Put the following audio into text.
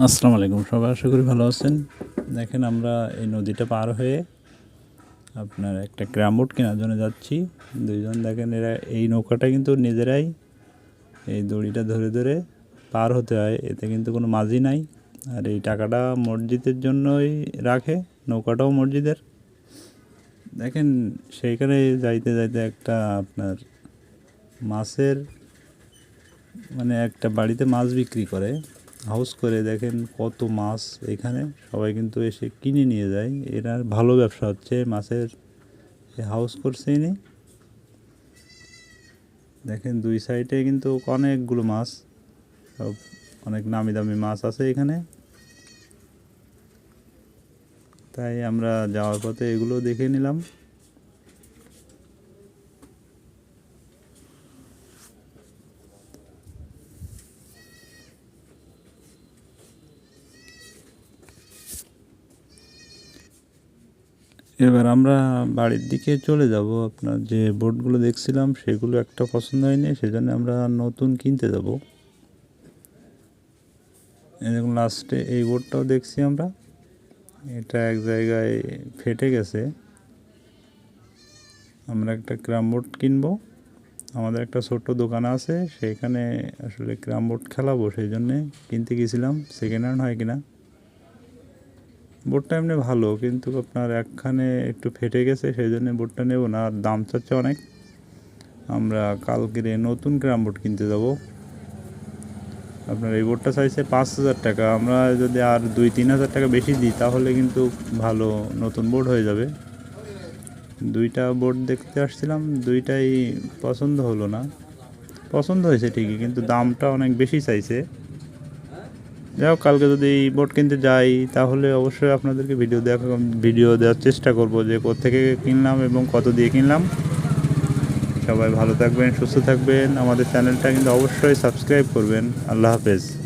আসসালামু আলাইকুম সবাই, আশা করি ভালো আছেন। দেখেন আমরা এই নদীটা পার হয়ে আপনার একটা গ্রামবোট কেনার জন্য যাচ্ছি। দুইজন দেখেন এরা এই নৌকাটা কিন্তু নিজেরাই এই দড়িটা ধরে ধরে পার হতে হয়, এতে কিন্তু কোনো মাঝি নাই। আর এই টাকাটা মসজিদের জন্যই রাখে, নৌকাটাও মসজিদের। দেখেন সেইখানে যাইতে যাইতে একটা আপনার মাছের মানে একটা বাড়িতে মাছ বিক্রি করে। হাউস করে দেখেন কত মাছ এখানে। সবাই কিন্তু এসে কিনে নিয়ে যায়। এরা ভালো ব্যবসা হচ্ছে মাছের হাউস করছে ইনি। দেখেন দুই সাইডে কিন্তু অনেকগুলো মাছ অনেক নামি দামি মাছ আছে এখানে। তাই আমরা যাওয়ার পথে এগুলো দেখে নিলাম। এবার আমরা বাড়ির দিকে চলে যাব। আপনার যে বোর্ডগুলো দেখছিলাম, সেগুলো একটা পছন্দ হয়নি, সেজন্য আমরা নতুন কিনতে যাব। এরকম লাস্টে এই বোর্ডটাও দেখছি আমরা। এটা এক জায়গায় ফেটে গেছে। আমরা একটা ক্রাম বোর্ড কিনবো। আমাদের একটা ছোট্ট দোকান আছে সেইখানে আসলে ক্রাম বোর্ড খেলাবো, সেই জন্যে কিনতে গেছিলাম। সেকেন্ড হ্যান্ড হয় কিনা? বোটটা এমনি ভালো, কিন্তু আপনার একখানে একটু ফেটে গেছে সেই জন্য বোটটা নেব না। আর দাম চাচ্ছে অনেক। আমরা কালকে নতুন গ্রাম বোর্ড কিনতে যাব। আপনার এই বোর্ডটা চাইছে পাঁচ হাজার টাকা। আমরা যদি আর দুই, তিন হাজার টাকা বেশি দিই, তাহলে কিন্তু ভালো নতুন বোর্ড হয়ে যাবে। দুইটা বোর্ড দেখতে আসছিলাম, দুইটাই পছন্দ হলো না। পছন্দ হয়েছে ঠিকই, কিন্তু দামটা অনেক বেশি চাইছে। যাই কালকে যদি বোট কিনতে যাই, তাহলে অবশ্যই আপনাদেরকে ভিডিও দেখা ভিডিও দেওয়ার চেষ্টা করব যে থেকে কিনলাম এবং কত দিয়ে কিনলাম। সবাই ভালো থাকবেন, সুস্থ থাকবেন। আমাদের চ্যানেলটা কিন্তু অবশ্যই সাবস্ক্রাইব করবেন। আল্লাহ হাফেজ।